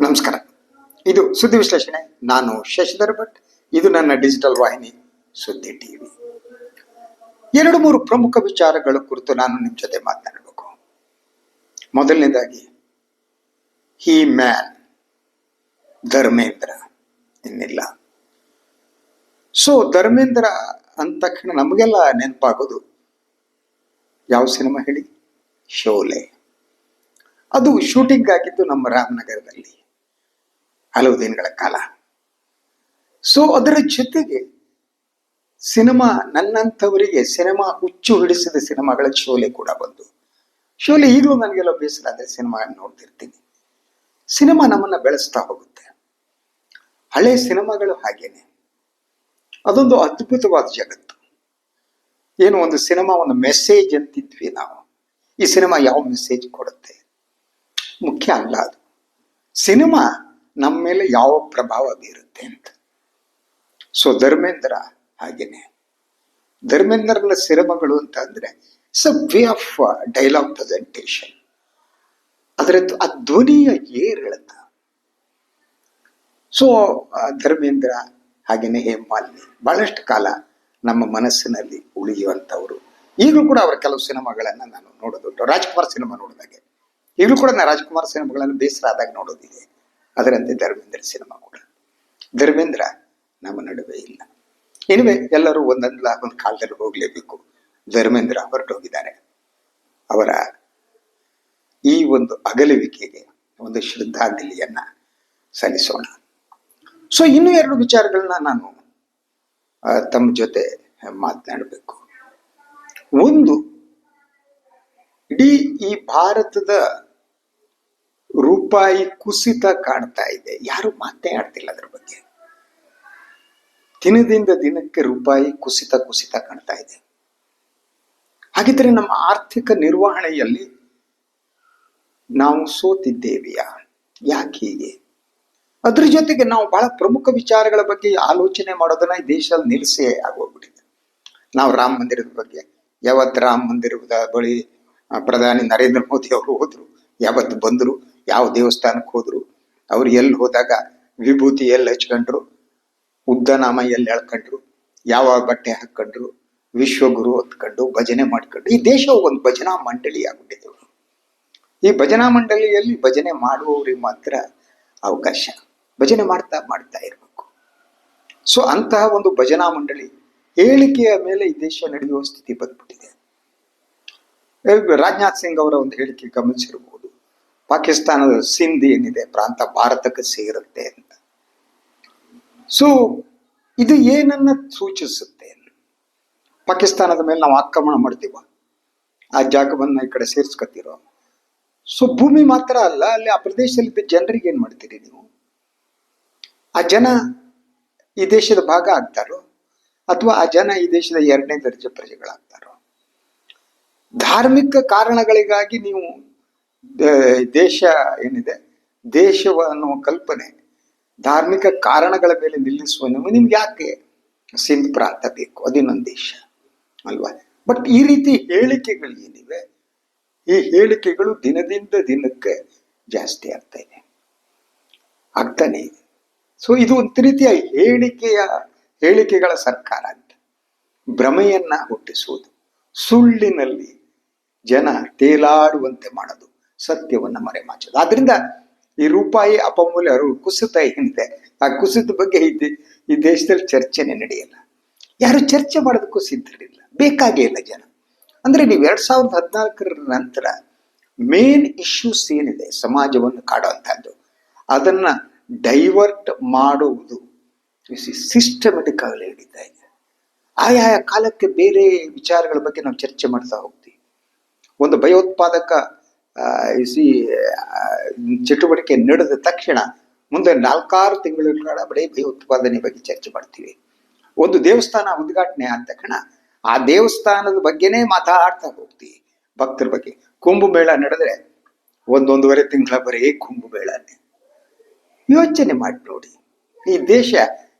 ನಮಸ್ಕಾರ. ಇದು ಸುದ್ದಿ ವಿಶ್ಲೇಷಣೆ. ನಾನು ಶಶಿಧರ್ ಭಟ್. ಇದು ನನ್ನ ಡಿಜಿಟಲ್ ವಾಹಿನಿ, ಸುದ್ದಿ ಟಿವಿ. ಎರಡು ಮೂರು ಪ್ರಮುಖ ವಿಚಾರಗಳ ಕುರಿತು ನಾನು ನಿಮ್ಮ ಜೊತೆ ಮಾತನಾಡಬೇಕು. ಮೊದಲನೇದಾಗಿ, ಹಿ ಮ್ಯಾನ್ ಧರ್ಮೇಂದ್ರ ಇನ್ನಿಲ್ಲ. ಸೊ, ಧರ್ಮೇಂದ್ರ ಅಂದ ತಕ್ಷಣ ನಮಗೆಲ್ಲ ನೆನಪಾಗೋದು, ಯಾವ ಸಿನಿಮಾ ಹೇಳಿ? ಶೋಲೆ. ಅದು ಶೂಟಿಂಗ್ ಆಗಿದ್ದು ನಮ್ಮ ರಾಮನಗರದಲ್ಲಿ. ಹಲವು ದಿನಗಳ ಕಾಲ. ಸೊ ಅದರ ಜೊತೆಗೆ ಸಿನಿಮಾ ನನ್ನಂಥವರಿಗೆ ಸಿನಿಮಾ ಹುಚ್ಚು ಹಿಡಿಸಿದ ಸಿನಿಮಾಗಳ ಶೋಲೆ ಕೂಡ ಬಂದು. ಶೋಲೆ ಈಗಲೂ ನನಗೆಲ್ಲ ಬೇಸರ ಆದರೆ ಸಿನಿಮಾ ನೋಡ್ತಿರ್ತೀನಿ. ಸಿನಿಮಾ ನಮ್ಮನ್ನ ಬೆಳೆಸ್ತಾ ಹೋಗುತ್ತೆ. ಹಳೆ ಸಿನಿಮಾಗಳು ಹಾಗೇನೆ. ಅದೊಂದು ಅದ್ಭುತವಾದ ಜಗತ್ತು. ಏನು ಒಂದು ಸಿನಿಮಾ ಒಂದು ಮೆಸೇಜ್ ಅಂತಿದ್ವಿ ನಾವು. ಈ ಸಿನಿಮಾ ಯಾವ ಮೆಸೇಜ್ ಕೊಡುತ್ತೆ? ಮುಖ್ಯ ಅಲ್ಲ ಅದು. ಸಿನಿಮಾ ನಮ್ಮ ಮೇಲೆ ಯಾವ ಪ್ರಭಾವ ಬೀರುತ್ತೆ ಅಂತ. ಸೊ ಧರ್ಮೇಂದ್ರ ಹಾಗೇನೆ. ಧರ್ಮೇಂದ್ರನ ಸಿನಿಮಾಗಳು ಅಂತ ಅಂದ್ರೆ it's a way of dialogue presentation ಅದರದ್ದು ಆ ಧ್ವನಿಯ ಏರಿಳಿತ ಸೊ ಧರ್ಮೇಂದ್ರ ಹಾಗೇನೆ ಹೇಮಾಲಿನಿ ಬಹಳಷ್ಟು ಕಾಲ ನಮ್ಮ ಮನಸ್ಸಿನಲ್ಲಿ ಉಳಿಯುವಂಥವ್ರು. ಈಗಲೂ ಕೂಡ ಅವರ ಕೆಲವು ಸಿನಿಮಾಗಳನ್ನು ನಾನು ನೋಡೋದು. ರಾಜ್ಕುಮಾರ್ ಸಿನಿಮಾ ನೋಡಿದಾಗೆ. ಈಗಲೂ ಕೂಡ ನಾನು ರಾಜ್ಕುಮಾರ್ ಸಿನಿಮಾಗಳನ್ನು ಬೇಸರ ಆದಾಗ ನೋಡೋದಿದೆ. ಅದರಂತೆ ಧರ್ಮೇಂದ್ರ ಸಿನಿಮಾ ಕೂಡ. ಧರ್ಮೇಂದ್ರ ನಮ್ಮ ನಡುವೆ ಇಲ್ಲ. ಇನಿವೆ ಎಲ್ಲರೂ ಒಂದೊಂದಲ್ಲ ಒಂದು ಕಾಲದಲ್ಲಿ ಹೋಗಲೇಬೇಕು. ಧರ್ಮೇಂದ್ರ ಹೊರಟೋಗಿದ್ದಾರೆ ಅವರ ಈ ಒಂದು ಅಗಲುವಿಕೆಗೆ ಒಂದು ಶ್ರದ್ಧಾಂಜಲಿಯನ್ನ ಸಲ್ಲಿಸೋಣ. ಸೊ ಇನ್ನೂ ಎರಡು ವಿಚಾರಗಳನ್ನ ನಾನು ತಮ್ಮ ಜೊತೆ ಮಾತನಾಡಬೇಕು. ಒಂದು ಇಡೀ ಈ ಭಾರತದ ರೂಪಾಯಿ ಕುಸಿತ ಕಾಣ್ತಾ ಇದೆ. ಯಾರು ಮಾತನಾಡ್ತಿಲ್ಲ ಅದ್ರ ಬಗ್ಗೆ. ದಿನದಿಂದ ದಿನಕ್ಕೆ ರೂಪಾಯಿ ಕುಸಿತ ಕುಸಿತ ಕಾಣ್ತಾ ಇದೆ. ಹಾಗಿದ್ರೆ ನಮ್ಮ ಆರ್ಥಿಕ ನಿರ್ವಹಣೆಯಲ್ಲಿ ನಾವು ಸೋತಿದ್ದೇವೆಯಾ? ಯಾಕೆ ಹೀಗೆ? ಅದ್ರ ಜೊತೆಗೆ ನಾವು ಬಹಳ ಪ್ರಮುಖ ವಿಚಾರಗಳ ಬಗ್ಗೆ ಆಲೋಚನೆ ಮಾಡೋದನ್ನ ಈ ದೇಶದಲ್ಲಿ ನಿಲ್ಲಿಸೇ ಆಗೋಗ್ಬಿಟ್ಟಿದೆ. ನಾವು ರಾಮ ಮಂದಿರದ ಬಗ್ಗೆ, ಯಾವತ್ತು ರಾಮ ಮಂದಿರದ ಬಳಿ ಪ್ರಧಾನಿ ನರೇಂದ್ರ ಮೋದಿ ಅವರು ಹೋದ್ರು, ಯಾವತ್ತು ಬಂದರು ಯಾವ ದೇವಸ್ಥಾನಕ್ಕೆ ಹೋದ್ರು, ಅವ್ರು ಎಲ್ಲಿ ಹೋದಾಗ ವಿಭೂತಿ ಎಲ್ಲಿ ಹಚ್ಕೊಂಡ್ರು, ಉದ್ದನಾಮ ಎಲ್ಲಿ ಎಳ್ಕೊಂಡ್ರು ಯಾವ ಬಟ್ಟೆ ಹಾಕೊಂಡ್ರು ವಿಶ್ವಗುರು ಹೊತ್ಕೊಂಡು ಭಜನೆ ಮಾಡ್ಕೊಂಡು ಈ ದೇಶ ಒಂದು ಭಜನಾ ಮಂಡಳಿ ಆಗ್ಬಿಟ್ಟಿದ್ರು ಈ ಭಜನಾ ಮಂಡಳಿಯಲ್ಲಿ ಭಜನೆ ಮಾಡುವವರಿಗೆ ಮಾತ್ರ ಅವಕಾಶ. ಭಜನೆ ಮಾಡ್ತಾ ಮಾಡ್ತಾ ಇರಬೇಕು. ಸೊ ಅಂತಹ ಒಂದು ಭಜನಾ ಮಂಡಳಿ ಹೇಳಿಕೆಯ ಮೇಲೆ ಈ ದೇಶ ನಡೆಯುವ ಸ್ಥಿತಿ ಬಂದ್ಬಿಟ್ಟಿದೆ. ರಾಜನಾಥ್ ಸಿಂಗ್ ಅವರ ಒಂದು ಹೇಳಿಕೆ ಗಮನಿಸಿರಬಹುದು ಪಾಕಿಸ್ತಾನದ ಸಿಂಧ್ ಏನಿದೆ, ಪ್ರಾಂತ ಭಾರತಕ್ಕೆ ಸೇರುತ್ತೆ ಅಂತ. ಸೊ ಇದು ಏನನ್ನ ಸೂಚಿಸುತ್ತೆ ಪಾಕಿಸ್ತಾನದ ಮೇಲೆ ನಾವು ಆಕ್ರಮಣ ಮಾಡ್ತೀವ? ಆ ಜಾಗವನ್ನ ಈ ಕಡೆ ಸೇರಿಸ್ಕೊತಿರೋ? ಸೊ ಭೂಮಿ ಮಾತ್ರ ಅಲ್ಲ, ಅಲ್ಲಿ ಆ ಪ್ರದೇಶದಲ್ಲಿದ್ದ ಜನರಿಗೆ ಏನ್ ಮಾಡ್ತೀರಿ ನೀವು? ಆ ಜನ ಈ ದೇಶದ ಭಾಗ ಆಗ್ತಾರೋ? ಅಥವಾ ಆ ಜನ ಈ ದೇಶದ ಎರಡನೇ ದರ್ಜೆ ಪ್ರಜೆಗಳಾಗ್ತಾರೋ? ಧಾರ್ಮಿಕ ಕಾರಣಗಳಿಗಾಗಿ ನೀವು ದೇಶ ಏನಿದೆ? ದೇಶವ ಅನ್ನುವ ಕಲ್ಪನೆ ಧಾರ್ಮಿಕ ಕಾರಣಗಳ ಮೇಲೆ ನಿಲ್ಲಿಸುವ ನಿಮ್ಗೆ ಯಾಕೆ ಸಿಂಧ್ ಪ್ರಾಂತ ಬೇಕು? ಅದಿನ್ನೊಂದು ದೇಶ, ಅಲ್ವಾ? ಬಟ್ ಈ ರೀತಿ ಹೇಳಿಕೆಗಳು ಏನಿವೆ, ಈ ಹೇಳಿಕೆಗಳು ದಿನದಿಂದ ದಿನಕ್ಕೆ ಜಾಸ್ತಿ ಆಗ್ತಾ ಇದೆ. ಆಗ್ತಾನೆ ಇದೆ. ಸೊ ಇದು ಒಂದು ರೀತಿಯ ಹೇಳಿಕೆಯ, ಹೇಳಿಕೆಗಳ ಸರ್ಕಾರ ಅಂತ. ಭ್ರಮೆಯನ್ನ ಹುಟ್ಟಿಸುವುದು, ಸುಳ್ಳಿನಲ್ಲಿ ಜನ ತೇಲಾಡುವಂತೆ ಮಾಡೋದು. ಸತ್ಯವನ್ನ ಮರೆಮಾಚೋದು. ಆದ್ರಿಂದ ಈ ರೂಪಾಯಿ ಅಪಮೂಲ್ಯ ಅವರು ಕುಸಿತ ಏನಿದೆ? ಆ ಕುಸಿತ ಬಗ್ಗೆ ಈ ಈ ದೇಶದಲ್ಲಿ ಚರ್ಚೆನೆ ನಡೆಯಲ್ಲ. ಯಾರು ಚರ್ಚೆ ಮಾಡೋದಕ್ಕೂ ಸಿದ್ಧರಿಲ್ಲ. ಬೇಕಾಗೇ ಇಲ್ಲ ಜನ. ಅಂದ್ರೆ ನೀವು ಎರಡು ಸಾವಿರದ ಹದಿನಾಲ್ಕರ ನಂತರ ಮೇನ್ ಇಶ್ಯೂಸ್ ಏನಿದೆ? ಸಮಾಜವನ್ನು ಕಾಡುವಂಥದ್ದು ಅದನ್ನ ಡೈವರ್ಟ್ ಮಾಡುವುದು. ಸಿಸ್ಟಮೆಟಿಕ್ ಆಗಲಿ ಹಿಡಿತಾ ಇದೆ. ಆಯಾ ಕಾಲಕ್ಕೆ ಬೇರೆ ವಿಚಾರಗಳ ಬಗ್ಗೆ ನಾವು ಚರ್ಚೆ ಮಾಡ್ತಾ ಹೋಗ್ತೀವಿ. ಒಂದು ಭಯೋತ್ಪಾದಕ ಸಿ ಚಟುವಟಿಕೆ ನಡೆದ ತಕ್ಷಣ ಮುಂದೆ ನಾಲ್ಕಾರು ತಿಂಗಳ ಕಾಲ ಬರೀ ಭಯೋತ್ಪಾದನೆ ಬಗ್ಗೆ ಚರ್ಚೆ ಮಾಡ್ತೀವಿ. ಒಂದು ದೇವಸ್ಥಾನ ಉದ್ಘಾಟನೆ ಆದ ತಕ್ಷಣ ಆ ದೇವಸ್ಥಾನದ ಬಗ್ಗೆನೇ ಮಾತಾಡ್ತಾ ಹೋಗ್ತೀವಿ ಭಕ್ತರ ಬಗ್ಗೆ. ಕುಂಭಮೇಳ ನಡೆದ್ರೆ ಒಂದೊಂದೂವರೆ ತಿಂಗಳ ಬರೀ ಕುಂಭಮೇಳನೆ ಯೋಚನೆ ಮಾಡಿ ನೋಡಿ. ಈ ದೇಶ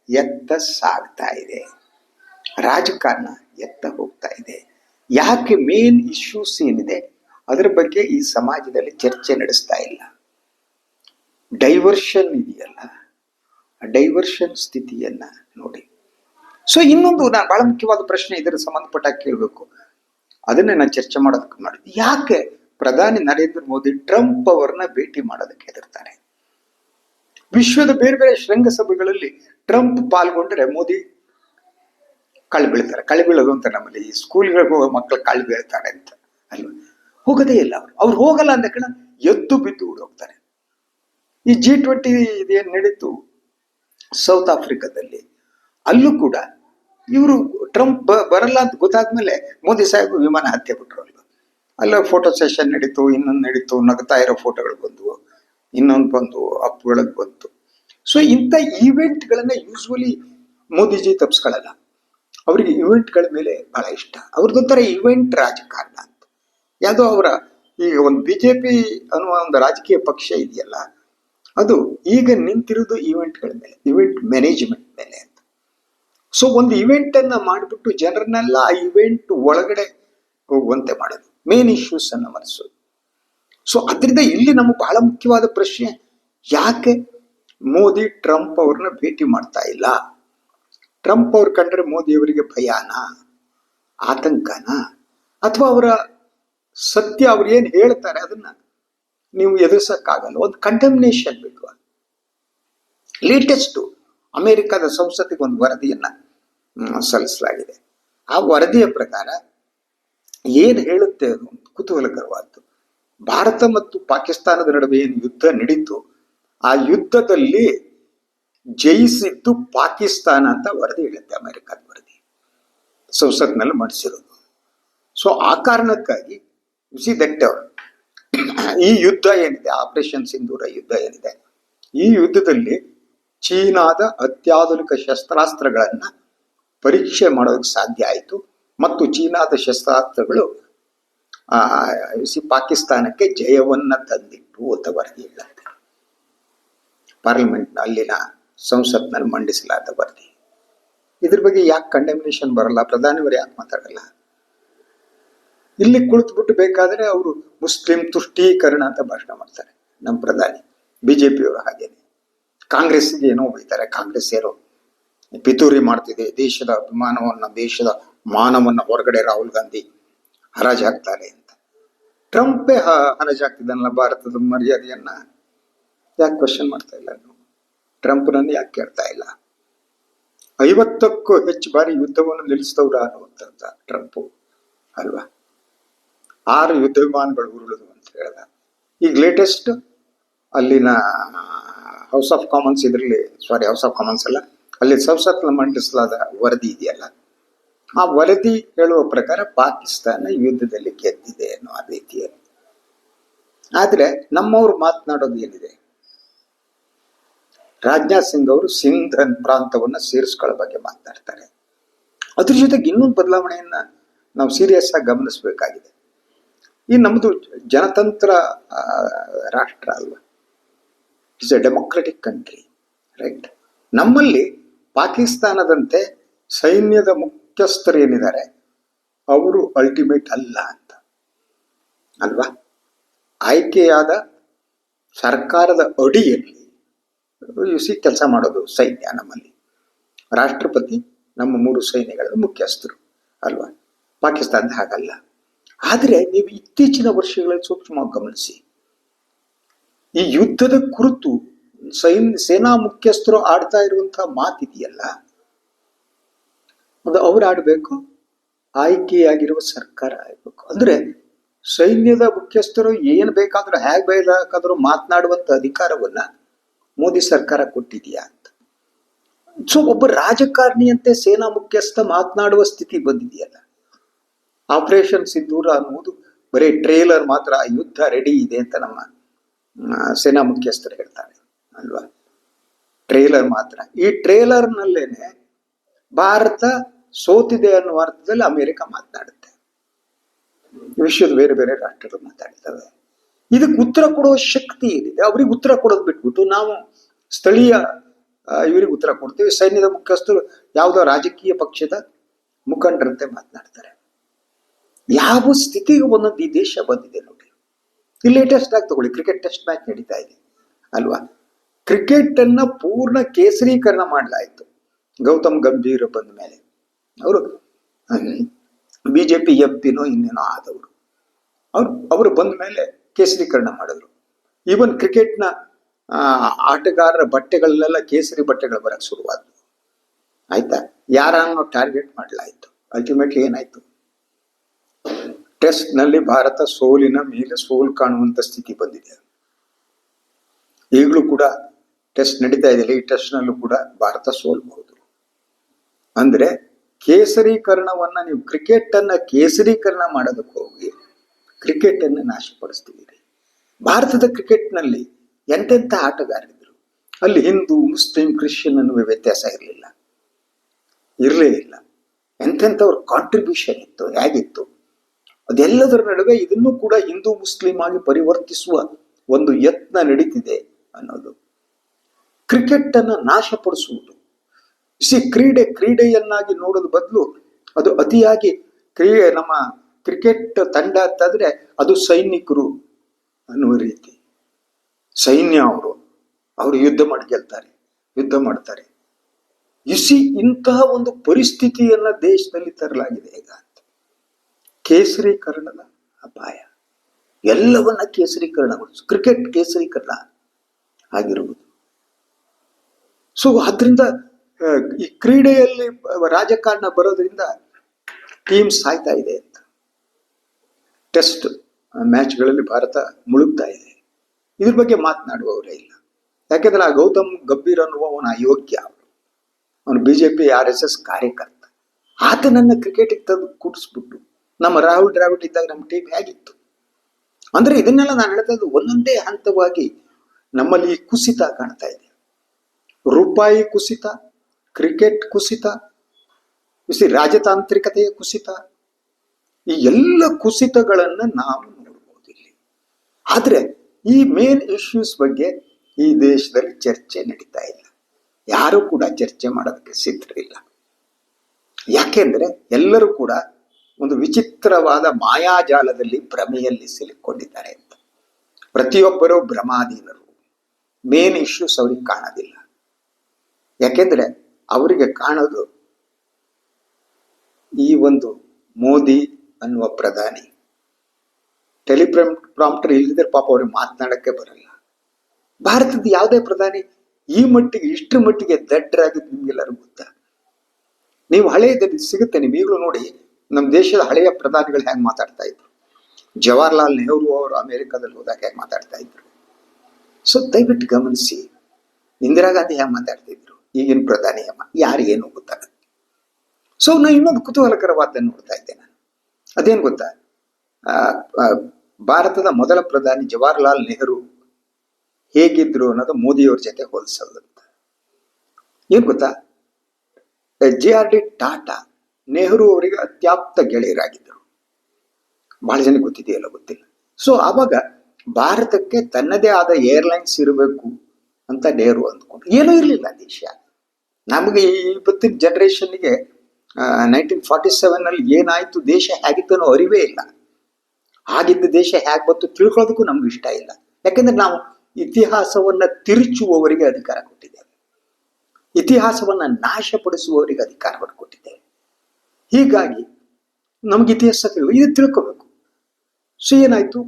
ಎತ್ತ ಸಾಗ್ತಾ ಇದೆ. ರಾಜಕಾರಣ ಎತ್ತ ಹೋಗ್ತಾ ಇದೆ. ಯಾಕೆ ಮೇನ್ ಇಶ್ಯೂಸ್ ಏನಿದೆ? ಅದರ ಬಗ್ಗೆ ಈ ಸಮಾಜದಲ್ಲಿ ಚರ್ಚೆ ನಡೆಸ್ತಾ ಇಲ್ಲ. ಡೈವರ್ಷನ್ ಇದೆಯಲ್ಲ, ಆ ಡೈವರ್ಷನ್ ಸ್ಥಿತಿಯನ್ನ ನೋಡಿ. ಸೊ ಇನ್ನೊಂದು ನಾನು ಬಹಳ ಮುಖ್ಯವಾದ ಪ್ರಶ್ನೆ ಇದರ ಸಂಬಂಧಪಟ್ಟ ಕೇಳಬೇಕು. ಅದನ್ನೇ ನಾನು ಚರ್ಚೆ ಮಾಡೋದಕ್ಕೆ ಮಾಡಿದ್ದೆ. ಯಾಕೆ ಪ್ರಧಾನಿ ನರೇಂದ್ರ ಮೋದಿ ಟ್ರಂಪ್ ಅವರನ್ನ ಭೇಟಿ ಮಾಡೋದಕ್ಕೆ ಹೆದರ್ತಾರೆ? ವಿಶ್ವದ ಬೇರೆ ಬೇರೆ ಶೃಂಗಸಭೆಗಳಲ್ಲಿ ಟ್ರಂಪ್ ಪಾಲ್ಗೊಂಡ್ರೆ ಮೋದಿ ಕಳ್ಬೀಳ್ತಾರೆ ಬೀಳ್ತಾರೆ. ಅಂತ ನಮ್ಮಲ್ಲಿ ಈ ಸ್ಕೂಲ್ಗಳಿಗೆ ಹೋಗೋ ಮಕ್ಕಳು ಕಳ್ಬೀಳ್ತಾರೆ ಅಂತ, ಅಲ್ವಾ? ಹೋಗೋದೇ ಇಲ್ಲ ಅವರು. ಅವ್ರು ಹೋಗಲ್ಲ ಅಂದ ಕಣ ಎದ್ದು ಬಿದ್ದು ಹೋಗ್ತಾರೆ ಈ ಜಿ ಟ್ವೆಂಟಿ ಇದೇನು ನಡೀತು ಸೌತ್ ಆಫ್ರಿಕಾದಲ್ಲಿ ಅಲ್ಲೂ ಕೂಡ ಇವರು ಟ್ರಂಪ್ ಬ- ಬರಲ್ಲ ಅಂತ ಗೊತ್ತಾದ್ಮೇಲೆ ಮೋದಿ ಸಾಹೇಬ್ ವಿಮಾನ ಹತ್ಯೆ ಬಿಟ್ರು ಅಲ್ವಾ ಅಲ್ಲ ಫೋಟೋ ಸೆಷನ್ ನಡೀತು, ಇನ್ನೊಂದು ನಡೀತು, ನಗ್ತಾ ಇರೋ ಫೋಟೋಗಳು ಬಂದವು, ಇನ್ನೊಂದು ಬಂದು ಅಪ್ಗಳಿಗೆ ಬಂತು. ಸೊ ಇಂಥ ಈವೆಂಟ್ಗಳನ್ನ ಯೂಸ್ವಲಿ ಮೋದಿಜಿ ತಪ್ಪಿಸ್ಕೊಳ್ಳಲ್ಲ ಅವರಿಗೆ ಇವೆಂಟ್ಗಳ ಮೇಲೆ ಬಹಳ ಇಷ್ಟ. ಅವ್ರದ್ದೊಂಥರ ಇವೆಂಟ್ ರಾಜಕಾರಣ ಯಾವುದೋ ಅವರ ಈಗ ಒಂದು ಬಿ ಜೆ ಪಿ ಅನ್ನುವ ಒಂದು ರಾಜಕೀಯ ಪಕ್ಷ ಇದೆಯಲ್ಲ, ಅದು ಈಗ ನಿಂತಿರೋದು ಇವೆಂಟ್ಗಳ ಮೇಲೆ ಇವೆಂಟ್ ಮ್ಯಾನೇಜ್ಮೆಂಟ್ ಮೇಲೆ ಅಂತ. ಸೊ ಒಂದು ಇವೆಂಟ್ ಅನ್ನ ಮಾಡಿಬಿಟ್ಟು ಜನರನ್ನೆಲ್ಲ ಆ ಇವೆಂಟ್ ಒಳಗಡೆ ಹೋಗುವಂತೆ ಮಾಡೋದು ಮೇನ್ ಇಶ್ಯೂಸ್ ಅನ್ನ ಮನಸ್ಸೋದು ಸೊ ಅದರಿಂದ ಇಲ್ಲಿ ನಮಗೆ ಬಹಳ ಮುಖ್ಯವಾದ ಪ್ರಶ್ನೆ, ಯಾಕೆ ಮೋದಿ, ಟ್ರಂಪ್ ಅವ್ರನ್ನ ಭೇಟಿ ಮಾಡ್ತಾ ಇಲ್ಲ? ಟ್ರಂಪ್ ಅವ್ರು ಕಂಡ್ರೆ ಮೋದಿ ಅವರಿಗೆ ಭಯಾನ? ಆತಂಕನ? ಅಥವಾ ಅವರ ಸತ್ಯ ಅವ್ರು ಏನು ಹೇಳ್ತಾರೆ ಅದನ್ನ ನೀವು ಎದುರಿಸಕ್ಕಾಗಲ್ಲ. ಒಂದು ಕಂಟೆಮ್ನೇಷನ್ ಬಿಡುವ ಲೇಟೆಸ್ಟು ಅಮೆರಿಕದ ಸಂಸತ್ತಿಗೆ ಒಂದು ವರದಿಯನ್ನ ಸಲ್ಲಿಸಲಾಗಿದೆ. ಆ ವರದಿಯ ಪ್ರಕಾರ ಏನು ಹೇಳುತ್ತೆ ಅದು ಕುತೂಹಲಕರವಾದ್ದು. ಭಾರತ ಮತ್ತು ಪಾಕಿಸ್ತಾನದ ನಡುವೆ ಏನು ಯುದ್ಧ ನಡೀತು, ಆ ಯುದ್ಧದಲ್ಲಿ ಜಯಿಸಿದ್ದು ಪಾಕಿಸ್ತಾನ ಅಂತ ವರದಿ ಹೇಳುತ್ತೆ ಅಮೆರಿಕದ ವರದಿ. ಸಂಸತ್ನಲ್ಲಿ ಮಾಡಿಸಿರೋದು. ಸೊ ಆ ಕಾರಣಕ್ಕಾಗಿ ಸಿ ದಟ್ ಈ ಯುದ್ಧ ಏನಿದೆ? ಆಪರೇಷನ್ ಸಿಂಧೂರ ಯುದ್ಧ ಏನಿದೆ? ಈ ಯುದ್ಧದಲ್ಲಿ ಚೀನಾದ ಅತ್ಯಾಧುನಿಕ ಶಸ್ತ್ರಾಸ್ತ್ರಗಳನ್ನ ಪರೀಕ್ಷೆ ಮಾಡೋದಕ್ಕೆ ಸಾಧ್ಯ ಆಯಿತು. ಮತ್ತು ಚೀನಾದ ಶಸ್ತ್ರಾಸ್ತ್ರಗಳು ಸಿ ಪಾಕಿಸ್ತಾನಕ್ಕೆ ಜಯವನ್ನ ತಂದಿಟ್ಟು ಅಂತ ವರದಿ ಹೇಳುತ್ತೆ. ಪಾರ್ಲಿಮೆಂಟ್ ಅಲ್ಲಿನ ಸಂಸತ್ನಲ್ಲಿ ಮಂಡಿಸಲಾದ ವರದಿ. ಇದ್ರ ಬಗ್ಗೆ ಯಾಕೆ ಕಂಡೆಮಿನೇಷನ್ ಬರಲ್ಲ? ಪ್ರಧಾನಿಯವರು ಯಾಕೆ ಮಾತಾಡಲ್ಲ? ಇಲ್ಲಿ ಕುಳಿತುಬಿಟ್ಟು ಬೇಕಾದ್ರೆ ಅವರು ಮುಸ್ಲಿಂ ತುಷ್ಟೀಕರಣ ಅಂತ ಭಾಷಣ ಮಾಡ್ತಾರೆ. ನಮ್ಮ ಪ್ರಧಾನಿ, ಬಿಜೆಪಿಯವರು ಹಾಗೇನೆ. ಕಾಂಗ್ರೆಸ್ಗೆ ಏನೋ ಬೈತಾರೆ ಕಾಂಗ್ರೆಸ್ ಏನೋ ಪಿತೂರಿ ಮಾಡ್ತಿದೆ, ದೇಶದ ಅಭಿಮಾನವನ್ನ, ದೇಶದ ಮಾನವನ್ನ ಹೊರಗಡೆ ರಾಹುಲ್ ಗಾಂಧಿ ಹರಾಜಾಗ್ತಾರೆ ಅಂತ. ಟ್ರಂಪೇ ಹರಾಜು ಭಾರತದ ಮರ್ಯಾದೆಯನ್ನ. ಯಾಕೆ ಕ್ವಶನ್ ಮಾಡ್ತಾ ಇಲ್ಲ ನೀವು? ಟ್ರಂಪ್ನನ್ನು ಯಾಕೆ ಕೇಳ್ತಾ ಇಲ್ಲ? ಐವತ್ತಕ್ಕೂ ಹೆಚ್ಚು ಬಾರಿ ಯುದ್ಧವನ್ನು ನಿಲ್ಲಿಸಿದವರು ಅನ್ನುವಂಥದ್ದು ಟ್ರಂಪು, ಅಲ್ವಾ? ಆರು ಯುದ್ಧ ವಿಮಾನಗಳು ಉರುಳಿದು ಅಂತ ಹೇಳಿದ. ಈಗ ಲೇಟೆಸ್ಟ್ ಅಲ್ಲಿನ ಹೌಸ್ ಆಫ್ ಕಾಮನ್ಸ್ ಇದರಲ್ಲಿ ಸಾರಿ ಹೌಸ್ ಆಫ್ ಕಾಮನ್ಸ್ ಅಲ್ಲ, ಅಲ್ಲಿ ಸಂಸತ್ನ ಮಂಡಿಸಲಾದ ವರದಿ ಇದೆಯಲ್ಲ, ಆ ವರದಿ ಹೇಳುವ ಪ್ರಕಾರ ಪಾಕಿಸ್ತಾನ ಯುದ್ಧದಲ್ಲಿ ಗೆದ್ದಿದೆ ಅನ್ನೋ ರೀತಿಯಲ್ಲಿ ಆದರೆ ನಮ್ಮವ್ರು ಮಾತನಾಡೋದು ಏನಿದೆ? ರಾಜನಾಥ್ ಸಿಂಗ್ ಅವರು ಸಿಂಧ್ ಪ್ರಾಂತವನ್ನ ಸೇರಿಸ್ಕೊಳ್ಳೋ ಬಗ್ಗೆ ಮಾತನಾಡ್ತಾರೆ. ಅದ್ರ ಜೊತೆಗೆ ಇನ್ನೊಂದು ಬದಲಾವಣೆಯನ್ನ ನಾವು ಸೀರಿಯಸ್ ಆಗಿ ಗಮನಿಸಬೇಕಾಗಿದೆ. ಈ ನಮ್ಮದು ಜನತಂತ್ರ ರಾಷ್ಟ್ರ ಅಲ್ವಾ? It's a democratic country right ನಮ್ಮಲ್ಲಿ ಪಾಕಿಸ್ತಾನದಂತೆ ಸೈನ್ಯದ ಮುಖ್ಯಸ್ಥರು ಏನಿದ್ದಾರೆ? ಅವರು ಅಲ್ಟಿಮೇಟ್ ಅಲ್ಲ ಅಂತ. ಅಲ್ವಾ? ಆಯ್ಕೆಯಾದ ಸರ್ಕಾರದ ಅಡಿಯಲ್ಲಿ ಯುಸಿ ಕೆಲಸ ಮಾಡೋದು ಸೈನ್ಯ ನಮ್ಮಲ್ಲಿ. ರಾಷ್ಟ್ರಪತಿ ನಮ್ಮ ಮೂರು ಸೈನ್ಯಗಳ ಮುಖ್ಯಸ್ಥರು, ಅಲ್ವಾ? ಪಾಕಿಸ್ತಾನದ ಹಾಗಲ್ಲ. ಆದರೆ ನೀವು ಇತ್ತೀಚಿನ ವರ್ಷಗಳಲ್ಲಿ ಸೂಕ್ಷ್ಮವಾಗಿ ಗಮನಿಸಿ. ಈ ಯುದ್ಧದ ಕುರಿತು ಸೈನ್, ಸೇನಾ ಮುಖ್ಯಸ್ಥರು ಆಡ್ತಾ ಇರುವಂತಹ ಮಾತಿದೆಯಲ್ಲ, ಅದು ಅವ್ರು ಆಡಬೇಕು, ಆಯ್ಕೆಯಾಗಿರುವ ಸರ್ಕಾರ ಆಗ್ಬೇಕು. ಅಂದ್ರೆ ಸೈನ್ಯದ ಮುಖ್ಯಸ್ಥರು ಏನ್ ಬೇಕಾದ್ರೂ, ಹೇಗ್ ಬೇಕಾದ್ರೂ ಮಾತನಾಡುವಂತ ಅಧಿಕಾರವನ್ನ ಮೋದಿ ಸರ್ಕಾರ ಕೊಟ್ಟಿದೆಯಾ ಅಂತ. ಸೊ ಒಬ್ಬ ರಾಜಕಾರಣಿಯಂತೆ ಸೇನಾ ಮುಖ್ಯಸ್ಥ ಮಾತನಾಡುವ ಸ್ಥಿತಿ ಬಂದಿದೆಯಲ್ಲ. ಆಪರೇಷನ್ ಸಿಂಧೂರ ಅನ್ನುವುದು ಬರೀ ಟ್ರೇಲರ್ ಮಾತ್ರ ಯುದ್ಧ ರೆಡಿ ಇದೆ ಅಂತ ನಮ್ಮ ಸೇನಾ ಮುಖ್ಯಸ್ಥರು ಹೇಳ್ತಾರೆ ಅಲ್ವಾ? ಟ್ರೇಲರ್ ಮಾತ್ರ. ಈ ಟ್ರೇಲರ್ನಲ್ಲೇನೆ ಭಾರತ ಸೋತಿದೆ ಅನ್ನುವ ಅರ್ಥದಲ್ಲಿ ಅಮೆರಿಕ ಮಾತನಾಡುತ್ತೆ. ವಿಶ್ವದ ಬೇರೆ ಬೇರೆ ರಾಷ್ಟ್ರಗಳು ಮಾತಾಡ್ತವೆ. ಇದಕ್ಕೆ ಉತ್ತರ ಕೊಡುವ ಶಕ್ತಿ ಏನಿದೆ? ಅವ್ರಿಗೆ ಉತ್ತರ ಕೊಡೋದು ಬಿಟ್ಬಿಟ್ಟು ನಾವು ಸ್ಥಳೀಯ ಆ, ಇವರಿಗೆ ಉತ್ತರ ಕೊಡ್ತೀವಿ. ಸೈನ್ಯದ ಮುಖ್ಯಸ್ಥರು ಯಾವುದೋ ರಾಜಕೀಯ ಪಕ್ಷದ ಮುಖಂಡರಂತೆ ಮಾತನಾಡ್ತಾರೆ. ಯಾವ ಸ್ಥಿತಿಗೆ ಒಂದೊಂದು ಈ ದೇಶ ಬಂದಿದೆ ನೋಡಿ. ಈ ಲೇಟೆಸ್ಟ್ ಆಗಿ ತಗೊಳ್ಳಿ ಕ್ರಿಕೆಟ್ ಟೆಸ್ಟ್ ಮ್ಯಾಚ್ ನಡೀತಾ ಇದೆ, ಅಲ್ವಾ? ಕ್ರಿಕೆಟ್ ಅನ್ನ ಪೂರ್ಣ ಕೇಸರೀಕರಣ ಮಾಡಲಾಯಿತು, ಗೌತಮ್ ಗಂಭೀರ್ ಬಂದ ಮೇಲೆ. ಅವರು, ಬಿಜೆಪಿ ಎಂ ಪಿನೋ ಇನ್ನೇನೋ ಆದವರು. ಅವ್ರು, ಅವರು ಬಂದ ಮೇಲೆ ಕೇಸರೀಕರಣ ಮಾಡಿದ್ರು. ಈವನ್ ಕ್ರಿಕೆಟ್ನ ಆಟಗಾರರ ಬಟ್ಟೆಗಳಲ್ಲೆಲ್ಲ ಕೇಸರಿ ಬಟ್ಟೆಗಳು ಬರಕ್ಕೆ ಶುರುವಾದವು. ಆಯ್ತಾ? ಯಾರನ್ನು ಟಾರ್ಗೆಟ್ ಮಾಡಲಾಯಿತು? ಅಲ್ಟಿಮೇಟ್ಲಿ ಏನಾಯ್ತು? ಟೆಸ್ಟ್ನಲ್ಲಿ ಭಾರತ ಸೋಲಿನ ಮೇಲೆ ಸೋಲು ಕಾಣುವಂತ ಸ್ಥಿತಿ ಬಂದಿದೆ. ಈಗಲೂ ಕೂಡ ಟೆಸ್ಟ್ ನಡೀತಾ ಇದೆಯಲ್ಲ ಈ ಟೆಸ್ಟ್ ನಲ್ಲೂ ಕೂಡ ಭಾರತ ಸೋಲ್ಬಹುದು. ಅಂದ್ರೆ ಕೇಸರೀಕರಣವನ್ನ ನೀವು ಕ್ರಿಕೆಟ್ ಅನ್ನ ಕೇಸರೀಕರಣ ಮಾಡೋದಕ್ಕೆ ಹೋಗಿ ಕ್ರಿಕೆಟ್ ಅನ್ನ ನಾಶಪಡಿಸ್ತಿದ್ದೀರಿ. ಭಾರತದ ಕ್ರಿಕೆಟ್ನಲ್ಲಿ ಎಂತೆಂಥ ಆಟಗಾರರಿದ್ರು? ಅಲ್ಲಿ ಹಿಂದೂ, ಮುಸ್ಲಿಂ ಕ್ರಿಶ್ಚಿಯನ್ ಅನ್ನುವ ವ್ಯತ್ಯಾಸ ಇರಲಿಲ್ಲ. ಇರಲೇ ಇಲ್ಲ. ಎಂತೆಂಥವ್ರ ಕಾಂಟ್ರಿಬ್ಯೂಷನ್ ಇತ್ತು, ಹೇಗಿತ್ತು? ಅದೆಲ್ಲದರ ನಡುವೆ ಇದನ್ನು ಕೂಡ ಹಿಂದೂ ಮುಸ್ಲಿಂ ಆಗಿ ಪರಿವರ್ತಿಸುವ ಒಂದು ಯತ್ನ ನಡೀತಿದೆ ಅನ್ನೋದು. ಕ್ರಿಕೆಟ್ ಅನ್ನ ನಾಶಪಡಿಸುವುದು. ಸಿ ಕ್ರೀಡೆ ಕ್ರೀಡೆಯನ್ನಾಗಿ ನೋಡೋದು ಬದಲು ಅದು ಅತಿಯಾಗಿ ಕ್ರೀಡೆ, ನಮ್ಮ ಕ್ರಿಕೆಟ್ ತಂಡ ಅಂತಾದ್ರೆ ಅದು ಸೈನಿಕರು ಅನ್ನುವ ರೀತಿ. ಸೈನ್ಯ ಅವರು ಅವರು ಯುದ್ಧ ಮಾಡಿ ಗೆಲ್ತಾರೆ, ಯುದ್ಧ ಮಾಡ್ತಾರೆ. ಇಸಿ ಇಂತಹ ಒಂದು ಪರಿಸ್ಥಿತಿಯನ್ನ ದೇಶದಲ್ಲಿ ತರಲಾಗಿದೆ ಈಗ. ಕೇಸರೀಕರಣದ ಅಪಾಯ. ಎಲ್ಲವನ್ನ ಕೇಸರೀಕರಣಗೊಳಿಸು. ಕ್ರಿಕೆಟ್ ಕೇಸರೀಕರಣ ಆಗಿರುವುದು. ಸೊ ಅದರಿಂದ ಈ ಕ್ರೀಡೆಯಲ್ಲಿ ರಾಜಕಾರಣ ಬರೋದ್ರಿಂದ ಟೀಮ್ ಸಾಯ್ತಾ ಇದೆ ಅಂತ. ಟೆಸ್ಟ್ ಮ್ಯಾಚ್ಗಳಲ್ಲಿ ಭಾರತ ಮುಳುಗ್ತಾ ಇದೆ. ಇದ್ರ ಬಗ್ಗೆ ಮಾತನಾಡುವವರೇ ಇಲ್ಲ. ಯಾಕೆಂದ್ರೆ ಆ ಗೌತಮ್ ಗಂಭೀರ್ ಅನ್ನುವ ಅವನ ಅಯೋಗ್ಯ ಅವನು ಅವನು ಬಿಜೆಪಿ ಆರ್ ಎಸ್ ಎಸ್ ಕಾರ್ಯಕರ್ತ. ಆತನನ್ನು ಕ್ರಿಕೆಟಿಗೆ ತಂದು ಕೂಡಿಸ್ಬಿಟ್ಟು ನಮ್ಮ ರಾಹುಲ್ ದ್ರಾವಿಡ್ ಇದ್ದಾಗ ನಮ್ಮ ಟೀಮ್ ಹೇಗಿತ್ತು? ಅಂದ್ರೆ ಇದನ್ನೆಲ್ಲ ನಾನು ಹೇಳ್ತಾ ಇದ್ದು ಒಂದೊಂದೇ ಹಂತವಾಗಿ ನಮ್ಮಲ್ಲಿ ಕುಸಿತ ಕಾಣ್ತಾ ಇದೆ. ರೂಪಾಯಿ ಕುಸಿತ ಕ್ರಿಕೆಟ್ ಕುಸಿತ ಬಿಸಿ ರಾಜತಾಂತ್ರಿಕತೆಯ ಕುಸಿತ, ಈ ಎಲ್ಲ ಕುಸಿತಗಳನ್ನು ನಾವು ನೋಡ್ಬೋದು ಇಲ್ಲಿ. ಆದ್ರೆ ಈ ಮೇನ್ ಇಶ್ಯೂಸ್ ಬಗ್ಗೆ ಈ ದೇಶದಲ್ಲಿ ಚರ್ಚೆ ನಡೀತಾ ಇಲ್ಲ. ಯಾರು ಕೂಡ ಚರ್ಚೆ ಮಾಡೋದಕ್ಕೆ ಸಿದ್ಧರಿಲ್ಲ. ಯಾಕೆಂದ್ರೆ ಎಲ್ಲರೂ ಕೂಡ ಒಂದು ವಿಚಿತ್ರವಾದ ಮಾಯಾಜಾಲದಲ್ಲಿ ಭ್ರಮೆಯಲ್ಲಿ ಸಿಲುಕೊಂಡಿದ್ದಾರೆ ಅಂತ. ಪ್ರತಿಯೊಬ್ಬರೂ ಭ್ರಮಾಧೀನರು. ಮೇನ್ ಇಶ್ಯೂಸ್ ಅವ್ರಿಗೆ ಕಾಣೋದಿಲ್ಲ. ಯಾಕೆಂದ್ರೆ ಅವರಿಗೆ ಕಾಣೋದು ಈ ಒಂದು ಮೋದಿ ಅನ್ನುವ ಪ್ರಧಾನಿ. ಟೆಲಿಪ್ರಮ್ ಪ್ರಾಂಪ್ಟರ್ ಇಲ್ಲದಿದ್ರೆ ಪಾಪ ಅವ್ರಿಗೆ ಮಾತನಾಡಕ್ಕೆ ಬರಲ್ಲ. ಭಾರತದ ಯಾವುದೇ ಪ್ರಧಾನಿ ಈ ಮಟ್ಟಿಗೆ, ಇಷ್ಟರ ಮಟ್ಟಿಗೆ ದಡ್ಡರಾಗಿದ್ದು ನಿಮ್ಗೆಲ್ಲರೂ ಗೊತ್ತಾ? ನೀವು ಹಳೆಯದಲ್ಲಿ ಸಿಗುತ್ತೆ, ನೀವು ಈಗಲೂ ನೋಡಿ. ನಮ್ಮ ದೇಶದ ಹಳೆಯ ಪ್ರಧಾನಿಗಳು ಹ್ಯಾಂಗ್ ಮಾತಾಡ್ತಾ ಇದ್ರು? ಜವಾಹರ್ಲಾಲ್ ನೆಹರು ಅವರು ಅಮೆರಿಕದಲ್ಲಿ ಹೋದಾಗ ಹೇಗೆ ಮಾತಾಡ್ತಾ ಇದ್ರು? ಸೊ ದಯವಿಟ್ಟು ಗಮನಿಸಿ, ಇಂದಿರಾ ಗಾಂಧಿ ಹೇಗೆ ಮಾತಾಡ್ತಿದ್ರು ಈಗಿನ ಪ್ರಧಾನಿ ಅಮ್ಮ ಯಾರಿಗೇನು ಗೊತ್ತಾಗುತ್ತೆ ಸೊ ನಾನು ಇನ್ನೊಂದು ಕುತೂಹಲಕರವಾದ ನೋಡ್ತಾ ಇದ್ದೆ ನಾನು ಅದೇನು ಗೊತ್ತಾ? ಭಾರತದ ಮೊದಲ ಪ್ರಧಾನಿ ಜವಾಹರ್ಲಾಲ್ ನೆಹರು ಹೇಗಿದ್ರು ಅನ್ನೋದು ಮೋದಿಯವ್ರ ಜೊತೆ ಹೋಲಿಸೋದಂತ ಏನ್ ಗೊತ್ತಾ? J R D Tata Nehru ಅವರಿಗೆ ಅತ್ಯಾಪ್ತ ಗೆಳೆಯರಾಗಿದ್ದರು. ಬಹಳ ಜನ ಗೊತ್ತಿದೆಯಲ್ಲ ಗೊತ್ತಿಲ್ಲ. ಸೊ ಆವಾಗ ಭಾರತಕ್ಕೆ ತನ್ನದೇ ಆದ ಏರ್ಲೈನ್ಸ್ ಇರಬೇಕು ಅಂತ ನೆಹರು ಅಂದ್ಕೊಂಡು ಏನೂ ಇರಲಿಲ್ಲ ದೇಶ. ನಮಗೆ ಇವತ್ತಿನ ಜನರೇಷನ್ಗೆ ನೈನ್ಟೀನ್ ಫಾರ್ಟಿ ಸೆವೆನ್ ಅಲ್ಲಿ ಏನಾಯ್ತು, ದೇಶ ಹೇಗಿತ್ತು ಅನ್ನೋ ಅರಿವೇ ಇಲ್ಲ. ಆಗಿದ್ದ ದೇಶ ಹೇಗೆ ಬಂತು ತಿಳ್ಕೊಳ್ಳೋದಕ್ಕೂ ನಮ್ಗೆ ಇಷ್ಟ ಇಲ್ಲ. ಯಾಕೆಂದ್ರೆ ನಾವು ಇತಿಹಾಸವನ್ನ ತಿರುಚುವವರಿಗೆ ಅಧಿಕಾರ ಕೊಟ್ಟಿದ್ದೇವೆ. ಇತಿಹಾಸವನ್ನ ನಾಶಪಡಿಸುವವರಿಗೆ ಅಧಿಕಾರವನ್ನು ಕೊಟ್ಟಿದ್ದೇವೆ ಹೀಗಾಗಿ ನಮ್ಗೆ ಇತಿಹಾಸ ತಿಳಿದು ಇದು ತಿಳ್ಕೋಬೇಕು. ಸೊ ಏನಾಯ್ತು?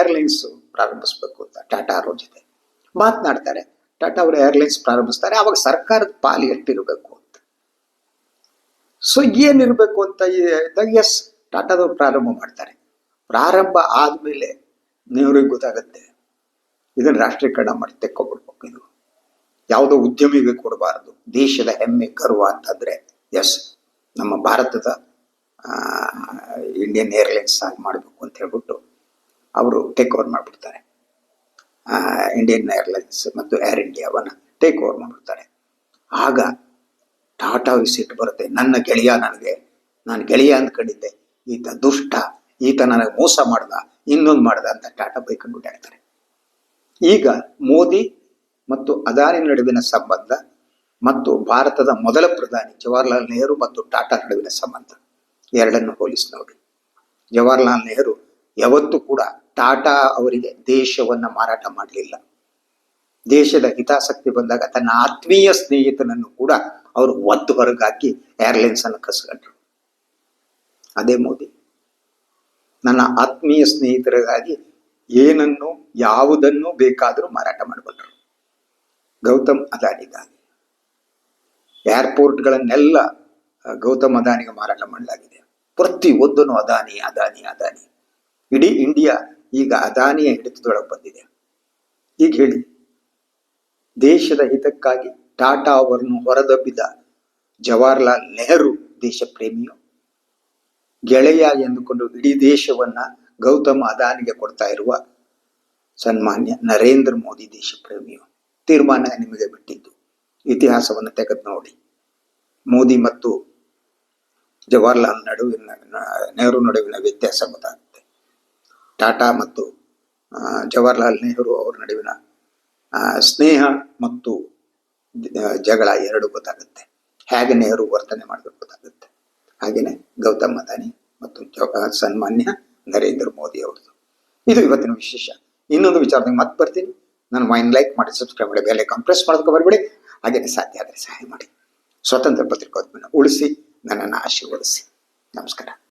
ಏರ್ಲೈನ್ಸ್ ಪ್ರಾರಂಭಿಸ್ಬೇಕು ಅಂತ. ಟಾಟಾ ಅವ್ರ ಜೊತೆ ಮಾತನಾಡ್ತಾರೆ. ಟಾಟಾ ಅವರು ಏರ್ಲೈನ್ಸ್ ಪ್ರಾರಂಭಿಸ್ತಾರೆ. ಅವಾಗ ಸರ್ಕಾರದ ಪಾಲು ಎಷ್ಟಿರಬೇಕು ಅಂತ. ಸೊ ಏನಿರಬೇಕು ಅಂತ ಎಸ್ ಟಾಟಾದವ್ರು ಪ್ರಾರಂಭ ಮಾಡ್ತಾರೆ. ಪ್ರಾರಂಭ ಆದ್ಮೇಲೆ ನೀವ್ರಿಗೆ ಗೊತ್ತಾಗುತ್ತೆ. ಇದನ್ನ ರಾಷ್ಟ್ರೀಕರಣ ಮಾಡಿ ತೆಕ್ಕೊಬಿಡ್ಬೇಕು ಇದು. ಯಾವುದೋ ಉದ್ಯಮಿಗೆ ಕೊಡಬಾರದು. ದೇಶದ ಹೆಮ್ಮೆ ಗರ್ವ ಅಂತಂದ್ರೆ ಎಸ್ ನಮ್ಮ ಭಾರತದ ಇಂಡಿಯನ್ ಏರ್ಲೈನ್ಸ್ ಆಗಿ ಮಾಡಬೇಕು ಅಂತ ಹೇಳ್ಬಿಟ್ಟು ಅವರು ಟೇಕ್ ಓವರ್ ಮಾಡಿಬಿಡ್ತಾರೆ. ಇಂಡಿಯನ್ ಏರ್ಲೈನ್ಸ್ ಮತ್ತು ಏರ್ ಇಂಡಿಯಾವನ್ನು ಟೇಕ್ ಓವರ್ ಮಾಡಿಬಿಡ್ತಾರೆ. ಆಗ ಟಾಟಾ ವಿಸಿಟ್ ಬರುತ್ತೆ. ನನ್ನ ಗೆಳೆಯ ನನಗೆ, ನಾನು ಗೆಳೆಯ ಅಂದ್ಕೊಂಡಿದ್ದೆ. ಈತ ದುಷ್ಟ, ಈತ ನನಗೆ ಮೋಸ ಮಾಡ್ದ, ಇನ್ನೊಂದು ಮಾಡ್ದ ಅಂತ ಟಾಟಾ ಬೈಕೊಂಡು ಹೇಳ್ತಾರೆ. ಈಗ ಮೋದಿ ಮತ್ತು ಅದಾನಿ ನಡುವಿನ ಸಂಬಂಧ ಮತ್ತು ಭಾರತದ ಮೊದಲ ಪ್ರಧಾನಿ ಜವಾಹರ್ಲಾಲ್ ನೆಹರು ಮತ್ತು ಟಾಟಾ ನಡುವಿನ ಸಂಬಂಧ. ಎರಡನ್ನು ಹೋಲಿಸಿ ನೋಡಿ. ಜವಾಹರ್ಲಾಲ್ ನೆಹರು ಯಾವತ್ತೂ ಕೂಡ ಟಾಟಾ ಅವರಿಗೆ ದೇಶವನ್ನ ಮಾರಾಟ ಮಾಡಲಿಲ್ಲ. ದೇಶದ ಹಿತಾಸಕ್ತಿ ಬಂದಾಗ ತನ್ನ ಆತ್ಮೀಯ ಸ್ನೇಹಿತನನ್ನು ಕೂಡ ಅವರು ಒತ್ತು ಹೊರಗಾಕಿ ಏರ್ಲೈನ್ಸ್ ಅನ್ನು ಕಸ್ಕೊಂಡ್ರು. ಅದೇ ಮೋದಿ. ನನ್ನ ಆತ್ಮೀಯ ಸ್ನೇಹಿತರಿಗಾಗಿ ಏನನ್ನು, ಯಾವುದನ್ನು ಬೇಕಾದರೂ ಮಾರಾಟ ಮಾಡಬಲ್ಲರು ಗೌತಮ್ ಅದಾನಿಗಾಗಿ ಏರ್ಪೋರ್ಟ್ಗಳನ್ನೆಲ್ಲ ಗಳನ್ನೆಲ್ಲ ಗೌತಮ್ ಅದಾನಿಗೆ ಮಾರಾಟ ಮಾಡಲಾಗಿದೆ. ಪ್ರತಿ ಒಂದನ್ನು ಅದಾನಿ ಅದಾನಿ ಅದಾನಿ. ಇಡೀ ಇಂಡಿಯಾ ಈಗ ಅದಾನಿಯ ಹಿಡಿತದೊಳಗೆ ಬಂದಿದೆ. ಈಗ ಹೇಳಿ, ದೇಶದ ಹಿತಕ್ಕಾಗಿ ಟಾಟಾ ಅವರನ್ನು ಹೊರದಬ್ಬಿದ ಜವಾಹರ್ಲಾಲ್ ನೆಹರು ದೇಶ ಪ್ರೇಮಿಯು ಗೆಳೆಯ ಎಂದುಕೊಂಡು ಇಡೀ ದೇಶವನ್ನ ಗೌತಮ್ ಅದಾನಿಗೆ ಕೊಡ್ತಾ ಇರುವ ಸನ್ಮಾನ್ಯ ನರೇಂದ್ರ ಮೋದಿ ದೇಶ ಪ್ರೇಮಿಯು ತೀರ್ಮಾನ ನಿಮಗೆ ಬಿಟ್ಟಿದ್ದು. ಇತಿಹಾಸವನ್ನು ತೆಗೆದು ನೋಡಿ. ಮೋದಿ ಮತ್ತು ಜವಾಹರ್ಲಾಲ್ ನಡುವಿನ, ನೆಹರು ನಡುವಿನ ವ್ಯತ್ಯಾಸ ಗೊತ್ತಾಗುತ್ತೆ. ಟಾಟಾ ಮತ್ತು ಜವಾಹರ್ಲಾಲ್ ನೆಹರು ಅವರ ನಡುವಿನ ಸ್ನೇಹ ಮತ್ತು ಜಗಳ ಎರಡು ಗೊತ್ತಾಗುತ್ತೆ. ಹೇಗೆ ನೆಹರು ವರ್ತನೆ ಮಾಡಬೇಕು ಗೊತ್ತಾಗುತ್ತೆ. ಹಾಗೇನೆ ಗೌತಮ್ ಅದಾನಿ ಮತ್ತು ಸನ್ಮಾನ್ಯ ನರೇಂದ್ರ ಮೋದಿ ಅವರದು ಇದು ಇವತ್ತಿನ ವಿಶೇಷ. ಇನ್ನೊಂದು ವಿಚಾರದಲ್ಲಿ ಮತ್ತೆ ಬರ್ತೀನಿ. ನಾನು ವೈನ್ ಲೈಕ್ ಮಾಡಿ, ಸಬ್ಸ್ಕ್ರೈಬ್ ಮಾಡಿ, ಬೆಲೆ ಕಂಪ್ರೆಸ್ ಮಾಡೋದಕ್ಕೆ ಬರಬೇಡಿ ಹಾಗೇನೆ ಸಾಧ್ಯ ಆದರೆ ಸಹಾಯ ಮಾಡಿ. ಸ್ವತಂತ್ರ ಪತ್ರಿಕೋದ್ಯಮನ ಉಳಿಸಿ ನನ್ನನ್ನು ಆಶೀರ್ವದಿಸಿ. ನಮಸ್ಕಾರ.